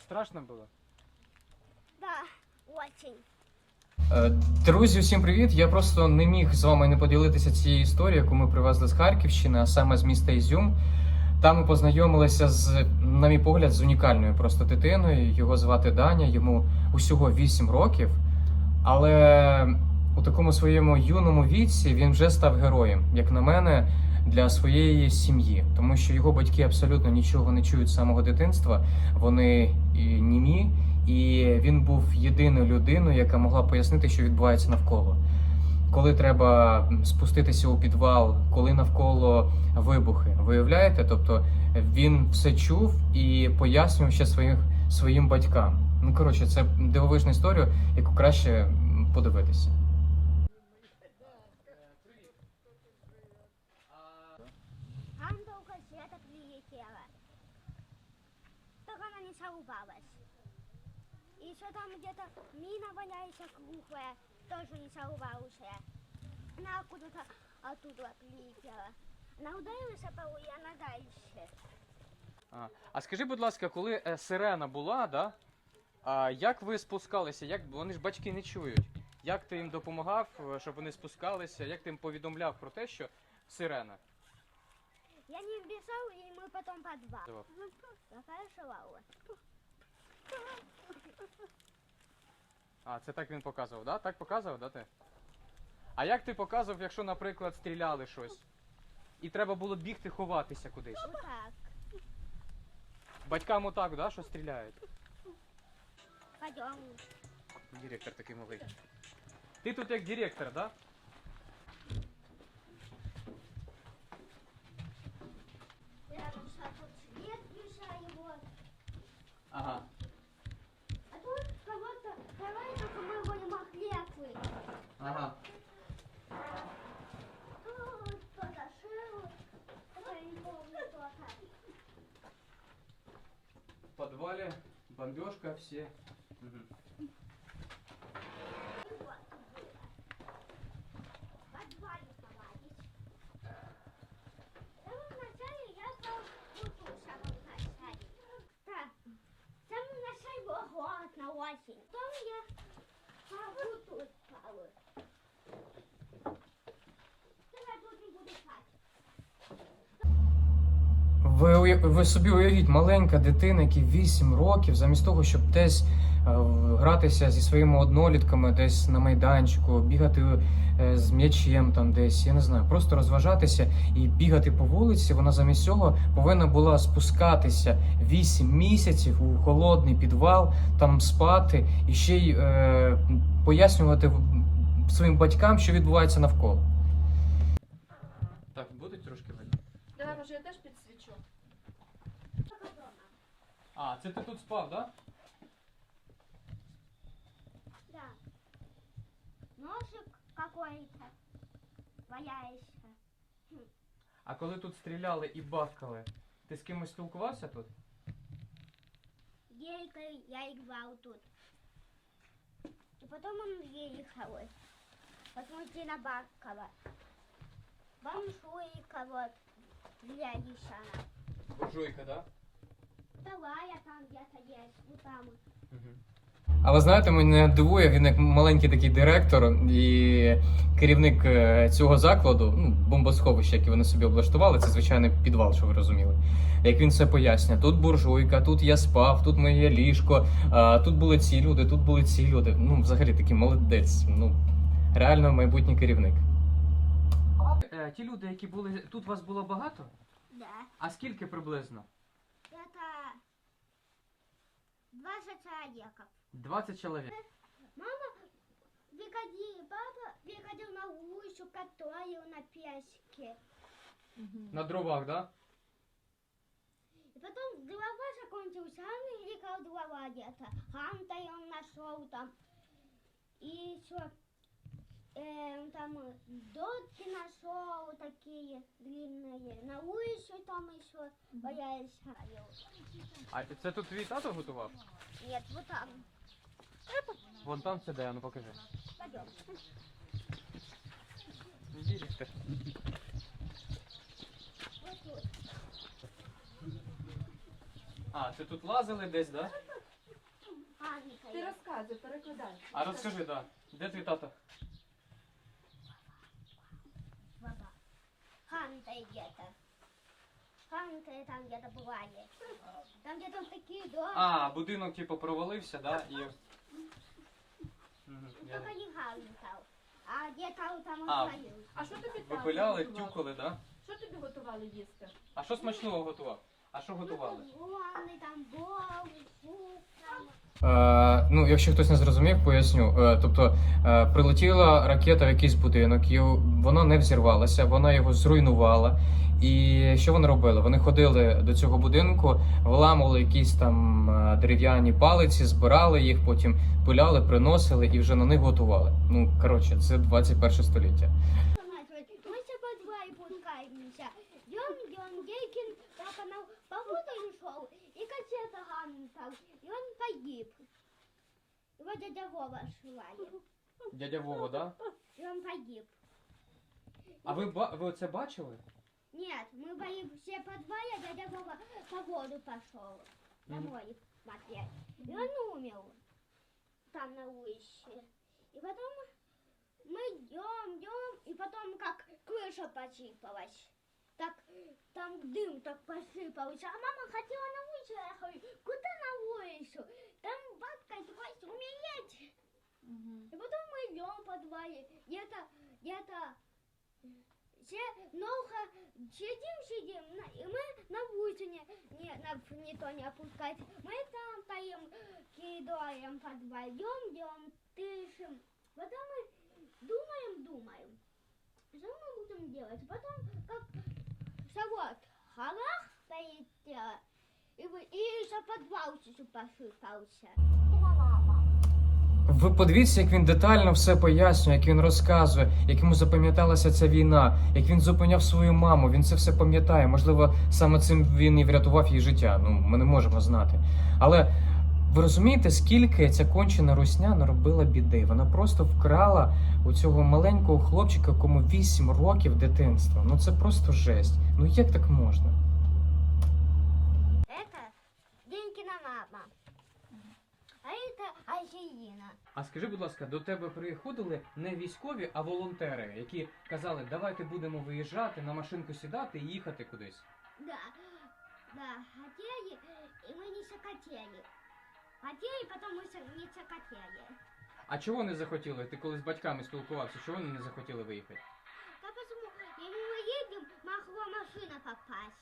А страшно було? Да, очень. Е, Друзі, всім привіт! Я просто не міг з вами не поділитися цією історією, яку ми привезли з Харківщини, а саме з міста Ізюм. Там ми познайомилися з, на мій погляд, з унікальною просто дитиною. Його звати Даня, йому усього 8 років. Але у такому своєму юному віці він вже став героєм, як на мене, для своєї сім'ї, тому що його батьки абсолютно нічого не чують з самого дитинства. Вони німі, і він був єдиною людиною, яка могла пояснити, що відбувається навколо. Коли треба спуститися у підвал, коли навколо вибухи, виявляєте? Тобто він все чув і пояснював ще своїх, своїм батькам. Ну коротше, це дивовижна історія, яку краще подивитися. Там только света прилетела. Только она не сорвалась. И еще там где-то мина валяется круглая, тоже не сорвавшая. Она откуда-то оттуда прилетела. Она ударилась о полу, и она дальше. А, а скажи, будь ласка, коли е, сирена була, да? А як ви спускалися? Як вони ж батьки не чують? Як ти їм допомагав, е, щоб вони спускалися? Як ти їм повідомляв про те, що сирена? Я не бежал, и мы потом подвал. Давай. Я хорошо А, це так він показував, да? Так показував, да ти? А як ти показував, якщо, наприклад, стріляли щось? І треба було бігти ховатися кудись? Вот так. Батькам отак, да, що стріляють? Пойдем. Директор такий малий. Ти тут як директор, да? В бомбежка, все. Мгм. Ви, собі уявіть, маленька дитина, якій 8 років, замість того, щоб десь е, гратися зі своїми однолітками, десь на майданчику, бігати е, з м'ячем, там десь, я не знаю, просто розважатися і бігати по вулиці, вона замість цього повинна була спускатися 8 місяців у холодний підвал, там спати і ще й е, пояснювати своїм батькам, що відбувається навколо. Так, буде трошки видно. Давай, може, я теж підсвічу. Только дома. А, це ти тут спав, да? Да. Ножик какой-то валяется. А коли тут стріляли і бахкали, ти з кимось спілкувався тут? Гейкой я играл тут. И потом он ехал. Посмотри на Бакова. Бомжуйка вот. Глядишь она. Буржуйка, да? Вторая там где-то есть. Вот там. Але знаєте, мене дивує, він як маленький такий директор і керівник е, цього закладу, ну, бомбосховище, яке вони собі облаштували, це звичайний підвал, що ви розуміли. Як він все пояснює, тут буржуйка, тут я спав, тут моє ліжко, а, тут були ці люди, тут були ці люди. Ну, взагалі такий молодець. Ну, реально майбутній керівник. Е, ті люди, які були. Тут вас було багато? Да. А скільки приблизно? 20 человеков. 20 чоловік. Мама выходил, папа выходил на улицу, катаю на песке. На дровах, да? И потом дрова закончилась, он искал дрова где-то. Ханта он нашел там. И еще э, там дотки нашел такие длинные. На улицу там еще валяется. А це тут твій тато готував? Нет, вот там. Вон там це де, ну покажи. Пойдем. Директор. Вот тут. А, це тут лазили десь, да? Ти є. розказуй, перекладай. А розкажи, да. Де твій тато? Ханка где-то. Ханта там где-то бывает. Там где-то такие дома. А, будинок типу провалився, да? І. Мгм, я- Только не Ханта. А где-то там А. остаются. А що тобі там? тато пиляли, тюкали, да? Що тобі готували їсти? А що смачного готував? А що готували? Е, ну, якщо хтось не зрозумів, поясню. Е, тобто е, прилетіла ракета в якийсь будинок, і вона не взірвалася, вона його зруйнувала. І що вони робили? Вони ходили до цього будинку, виламували якісь там е, дерев'яні палиці, збирали їх, потім пиляли, приносили і вже на них готували. Ну коротше, це 21 століття. Его дядя Вова швали, Дядя Вова, да? и он погиб. А ба- ви це бачили? Нет, мы были все по два, а дядя Вова по воду пошел. Домой смотреть. И он умер. Там на улице. И потом мы идем, идем, и потом как крыша посыпалась. Так там дым так посыпался. А мама хотела на улицу, я говорю, куда на улицу? Там бабка просит умереть. И потом мы идем по дворе. Где-то, где-то все много сидим, сидим, и мы на улице не, не, на, никто не опускать. Мы там стоим, кидаем по вдвоем, идем, дышим. Потом мы думаем, думаем, что мы будем делать. Потом как завод харах стоит, э, за подвал чуть. Ви подивіться, як він детально все пояснює, як він розказує, як йому запам'яталася ця війна, як він зупиняв свою маму. Він це все пам'ятає. Можливо, саме цим він і врятував її життя. Ну, ми не можемо знати. Але ви розумієте, скільки ця кончена русня наробила біди? Вона просто вкрала у цього маленького хлопчика, кому 8 років дитинства. Ну це просто жесть. Ну як так можна? Азиина. А скажи, будь ласка, до тебе приходили не військові, а волонтери, які казали, давайте будемо виїжджати, на машинку сідати і їхати кудись. Да, да, хотели, и мы не захотели. Хотели, потом мы со- не захотели. А чого не захотіли? Ти коли з батьками спілкувався, чого вони не захотіли виїхати? Да почему? Если мы едем, могла машина попасть.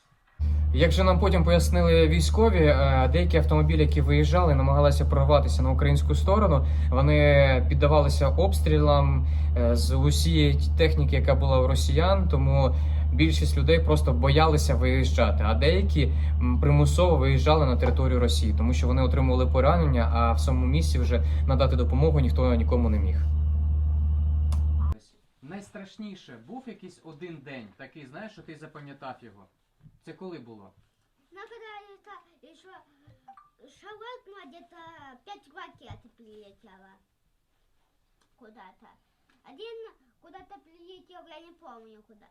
Як же нам потім пояснили військові, е, деякі автомобілі, які виїжджали, намагалися прорватися на українську сторону. Вони піддавалися обстрілам е, з усієї техніки, яка була у росіян. Тому більшість людей просто боялися виїжджати. А деякі примусово виїжджали на територію Росії, тому що вони отримували поранення, а в самому місці вже надати допомогу ніхто нікому не міг. Найстрашніше був якийсь один день, такий, знаєш, що ти запам'ятав його. Це коли було? Когда это еще шаурма где-то пять ракет прилетела куда-то. Один куда-то прилетел, я не помню куда.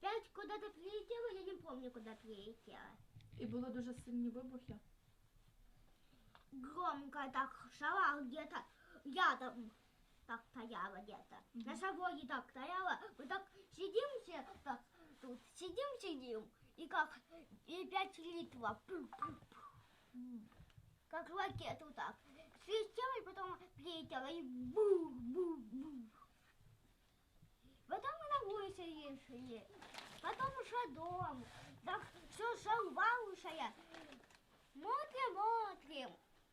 Пять куда-то прилетело, я не помню куда прилетело. І було дуже сильні вибухи. Громко так шала где-то рядом так стояла где-то. На заводе так стояла. Мы так сидим все, так тут сидим, сидим. И как, и пять литров. Как ракету так. Свистела, и потом прилетела, и бу-бу-бу. Потом мы на улице решили. Потом уже дом. Так все шалваушая. Смотрим, смотрим.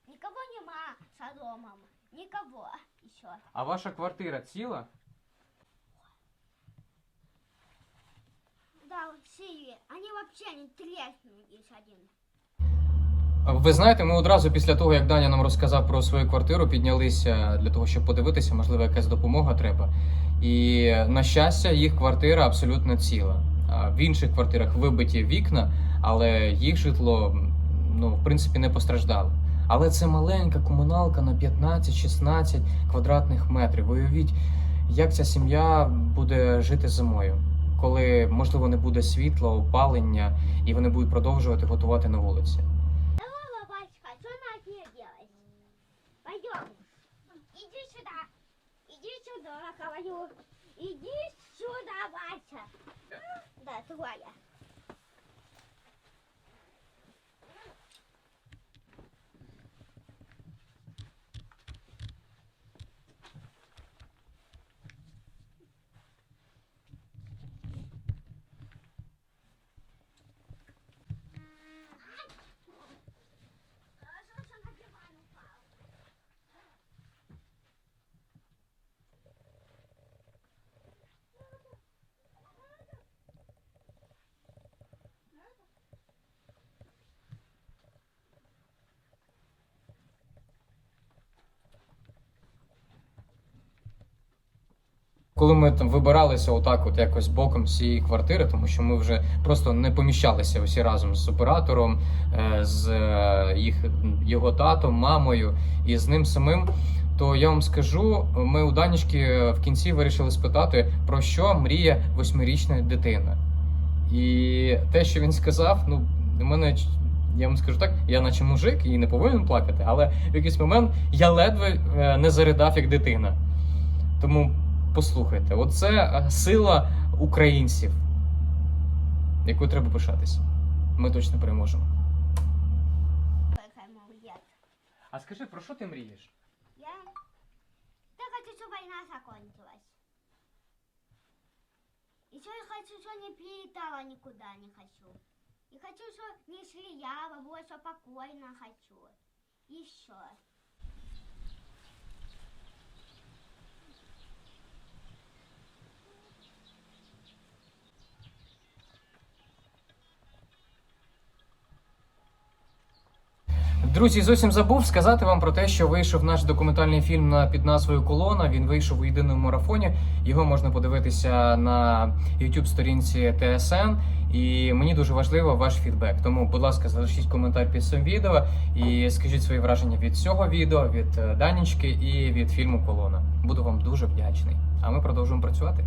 Никого нема за домом. Никого еще. А ваша квартира ціла? Да, сильные. Они вообще не треснулись один. Ви знаєте, ми одразу після того, як Даня нам розказав про свою квартиру, піднялися для того, щоб подивитися, можливо, якась допомога треба. І на щастя, їх квартира абсолютно ціла. В інших квартирах вибиті вікна, але їх житло ну, в принципі не постраждало. Але це маленька комуналка на 15-16 квадратних метрів. Уявіть, як ця сім'я буде жити зимою, коли можливо не буде світла, опалення, і вони будуть продовжувати готувати на вулиці. Иди сюда, Вася. Да, твоя. Хорошо, что на диван упал. Коли ми там вибиралися отак, от якось боком цієї квартири, тому що ми вже просто не поміщалися усі разом з оператором, е, з е, їх його татом, мамою і з ним самим. То я вам скажу, ми у Данічки в кінці вирішили спитати, про що мріє восьмирічна дитина. І те, що він сказав, ну у мене я вам скажу так, я наче мужик і не повинен плакати, але в якийсь момент я ледве е, не заридав як дитина. Тому послухайте, оце е, сила українців, якою треба пишатися. Ми точно переможемо. А скажи, про що ти мрієш? Я... Я хочу, чтобы война закончилась. Еще я хочу, что не прилетала никуда не хочу. И хочу, что не слияла, вот что покойно хочу. Еще. Друзі, зовсім забув сказати вам про те, що вийшов наш документальний фільм на під назвою Колона. Він вийшов у єдиному марафоні. Його можна подивитися на youtube сторінці ТСН. І мені дуже важливо ваш фідбек. Тому, будь ласка, залишіть коментар під цим відео і скажіть свої враження від цього відео, від е, Данічки і від фільму Колона. Буду вам дуже вдячний. А ми продовжуємо працювати.